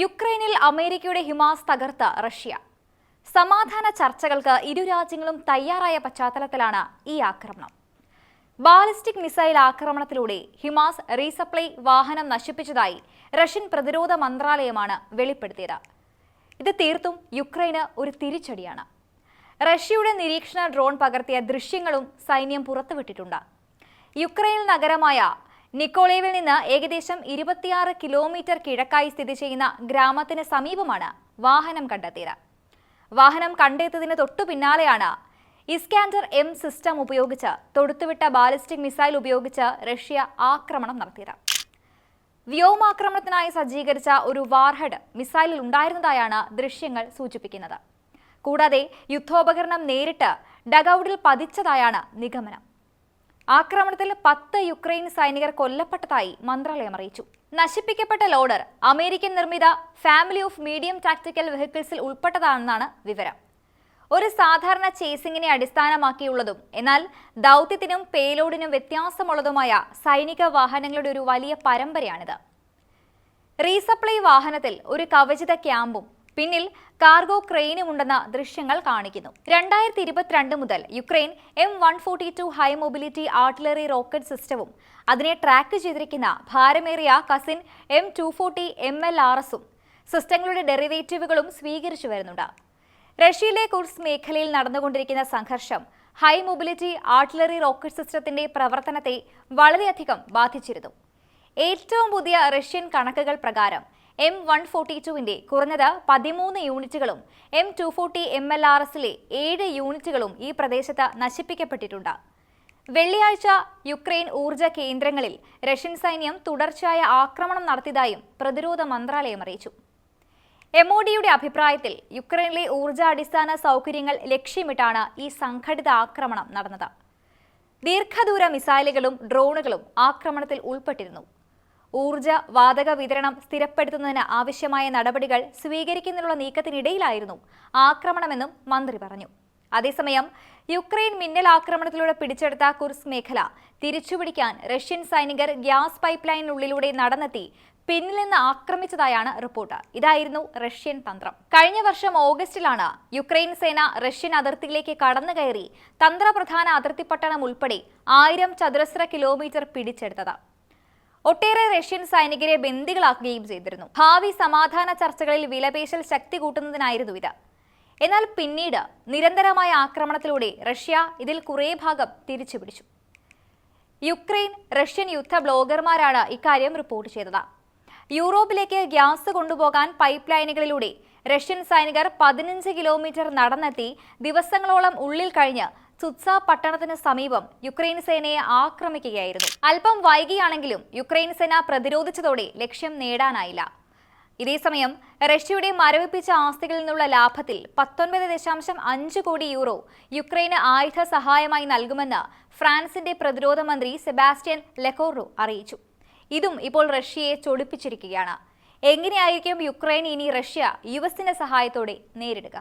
യുക്രൈനിൽ അമേരിക്കയുടെ ഹിമാസ് തകർത്ത റഷ്യ. സമാധാന ചർച്ചകൾക്ക് ഇരു രാജ്യങ്ങളും തയ്യാറായ പശ്ചാത്തലത്തിലാണ് ഈ ആക്രമണം. ബാലിസ്റ്റിക് മിസൈൽ ആക്രമണത്തിലൂടെ ഹിമാസ് റീസപ്ലൈ വാഹനം നശിപ്പിച്ചതായി റഷ്യൻ പ്രതിരോധ മന്ത്രാലയമാണ് വെളിപ്പെടുത്തിയത്. ഇത് തീർത്തും യുക്രൈന് ഒരു തിരിച്ചടിയാണ്. റഷ്യയുടെ നിരീക്ഷണ ഡ്രോൺ പകർത്തിയ ദൃശ്യങ്ങളും സൈന്യം പുറത്തുവിട്ടിട്ടുണ്ട്. യുക്രൈൻ നഗരമായ നിക്കോളേവിൽ നിന്ന് ഏകദേശം ഇരുപത്തിയാറ് കിലോമീറ്റർ കിഴക്കായി സ്ഥിതി ചെയ്യുന്ന ഗ്രാമത്തിന് സമീപമാണ് വാഹനം കണ്ടെത്തിയത്. വാഹനം കണ്ടെത്തിയതിന് തൊട്ടു പിന്നാലെയാണ് ഇസ്കാൻഡർ എം സിസ്റ്റം ഉപയോഗിച്ച് തൊടുത്തുവിട്ട ബാലിസ്റ്റിക് മിസൈൽ ഉപയോഗിച്ച് റഷ്യ ആക്രമണം നടത്തിയത്. വ്യോമാക്രമണത്തിനായി സജ്ജീകരിച്ച ഒരു വാർഹെഡ് മിസൈലിൽ ഉണ്ടായിരുന്നതായാണ് ദൃശ്യങ്ങൾ സൂചിപ്പിക്കുന്നത്. കൂടാതെ യുദ്ധോപകരണം നേരിട്ട് ഡഗൌഡിൽ പതിച്ചതായാണ് നിഗമനം. ആക്രമണത്തിൽ പത്ത് യുക്രൈൻ സൈനികർ കൊല്ലപ്പെട്ടതായി മന്ത്രാലയം അറിയിച്ചു. നശിപ്പിക്കപ്പെട്ട ലോഡർ അമേരിക്കൻ നിർമ്മിത ഫാമിലി ഓഫ് മീഡിയം ടാക്ടിക്കൽ വെഹിക്കിൾസിൽ ഉൾപ്പെട്ടതാണെന്നാണ് വിവരം. ഒരു സാധാരണ ചേസിങ്ങിനെ അടിസ്ഥാനമാക്കിയുള്ളതും എന്നാൽ ദൗത്യത്തിനും പേലോഡിനും വ്യത്യാസമുള്ളതുമായ സൈനിക വാഹനങ്ങളുടെ ഒരു വലിയ പരമ്പരയാണിത്. റീസപ്ലൈ വാഹനത്തിൽ ഒരു കവചിത ക്യാമ്പും പിന്നിൽ കാർഗോ ക്രെയിനും ഉണ്ടെന്ന ദൃശ്യങ്ങൾ കാണിക്കുന്നു. രണ്ടായിരത്തി ഇരുപത്തിരണ്ട് മുതൽ Ukraine M one forty two high mobility artillery rocket സിസ്റ്റവും അതിനെ ട്രാക്ക് ചെയ്തിരിക്കുന്ന ഭാരമേറിയ cousin M two forty M L R എസും സിസ്റ്റങ്ങളുടെ ഡെറിവേറ്റീവുകളും സ്വീകരിച്ചു വരുന്നുണ്ട്. റഷ്യയിലെ കുർസ് മേഖലയിൽ നടന്നുകൊണ്ടിരിക്കുന്ന സംഘർഷം ഹൈ മൊബിലിറ്റി ആർട്ടിലറി റോക്കറ്റ് സിസ്റ്റത്തിന്റെ പ്രവർത്തനത്തെ വളരെയധികം ബാധിച്ചിരുന്നു. ഏറ്റവും പുതിയ റഷ്യൻ കണക്കുകൾ പ്രകാരം എം വൺ ഫോർട്ടി ടുവിന്റെ കുറഞ്ഞത് പതിമൂന്ന് യൂണിറ്റുകളും M two forty M L R എസിലെ ഏഴ് യൂണിറ്റുകളും ഈ പ്രദേശത്ത് നശിപ്പിക്കപ്പെട്ടിട്ടുണ്ട്. വെള്ളിയാഴ്ച യുക്രൈൻ ഊർജ കേന്ദ്രങ്ങളിൽ റഷ്യൻ സൈന്യം തുടർച്ചയായ ആക്രമണം നടത്തിയതായും പ്രതിരോധ മന്ത്രാലയം അറിയിച്ചു. എംഒഡിയുടെ അഭിപ്രായത്തിൽ യുക്രൈനിലെ ഊർജാടിസ്ഥാന സൗകര്യങ്ങൾ ലക്ഷ്യമിട്ടാണ് ഈ സംഘടിത ആക്രമണം നടന്നത്. ദീർഘദൂര മിസൈലുകളും ഡ്രോണുകളും ആക്രമണത്തിൽ ഉൾപ്പെട്ടിരുന്നു. ഊർജ വാതക വിതരണം സ്ഥിരപ്പെടുത്തുന്നതിന് ആവശ്യമായ നടപടികൾ സ്വീകരിക്കുന്നതിനുള്ള നീക്കത്തിനിടയിലായിരുന്നു ആക്രമണമെന്നും മന്ത്രി പറഞ്ഞു. അതേസമയം യുക്രൈൻ മിന്നൽ ആക്രമണത്തിലൂടെ പിടിച്ചെടുത്ത കുർസ് മേഖല തിരിച്ചുപിടിക്കാൻ റഷ്യൻ സൈനികർ ഗ്യാസ് പൈപ്പ് ലൈനിനുള്ളിലൂടെ നടന്നെത്തി പിന്നിൽ നിന്ന് ആക്രമിച്ചതായാണ് റിപ്പോർട്ട്. ഇതായിരുന്നു റഷ്യൻ തന്ത്രം. കഴിഞ്ഞ വർഷം ഓഗസ്റ്റിലാണ് യുക്രൈൻ സേന റഷ്യൻ അതിർത്തിയിലേക്ക് കടന്നു കയറി തന്ത്രപ്രധാന അതിർത്തി പട്ടണം ഉൾപ്പെടെ ആയിരം ചതുരശ്ര കിലോമീറ്റർ പിടിച്ചെടുത്തത്. ഒട്ടേറെ റഷ്യൻ സൈനികരെ ബന്ദികളാക്കുകയും ചെയ്തിരുന്നു. ഭാവി സമാധാന ചർച്ചകളിൽ വിലപേശൽ ശക്തി കൂട്ടുന്നതിനായിരുന്നു ഇത്. എന്നാൽ പിന്നീട് നിരന്തരമായ ആക്രമണത്തിലൂടെ റഷ്യ ഇതിൽ കുറേ ഭാഗം തിരിച്ചു പിടിച്ചു യുക്രൈൻ റഷ്യൻ യുദ്ധ ബ്ലോഗർമാരാണ് ഇക്കാര്യം റിപ്പോർട്ട് ചെയ്തത്. യൂറോപ്പിലേക്ക് ഗ്യാസ് കൊണ്ടുപോകാൻ പൈപ്പ് ലൈനുകളിലൂടെ റഷ്യൻ സൈനികർ പതിനഞ്ച് കിലോമീറ്റർ നടന്നെത്തി ദിവസങ്ങളോളം ഉള്ളിൽ കഴിഞ്ഞ് സുത്സ പട്ടണത്തിന് സമീപം യുക്രൈൻ സേനയെ ആക്രമിക്കുകയായിരുന്നു. അല്പം വൈകിയാണെങ്കിലും യുക്രൈൻ സേന പ്രതിരോധിച്ചതോടെ ലക്ഷ്യം നേടാനായില്ല. ഇതേസമയം റഷ്യയുടെ മരവിപ്പിച്ച ആസ്തികളിൽ നിന്നുള്ള ലാഭത്തിൽ പത്തൊൻപത് ദശാംശം അഞ്ച് കോടി യൂറോ യുക്രൈന് ആയുധ സഹായമായി നൽകുമെന്ന് ഫ്രാൻസിന്റെ പ്രതിരോധ മന്ത്രി സെബാസ്റ്റ്യൻ ലെക്കോറോ അറിയിച്ചു. ഇതും ഇപ്പോൾ റഷ്യയെ ചൊടിപ്പിച്ചിരിക്കുകയാണ്. എങ്ങനെയായിരിക്കും യുക്രൈൻ ഇനി റഷ്യ യു എസിന്റെ സഹായത്തോടെ നേരിടുക?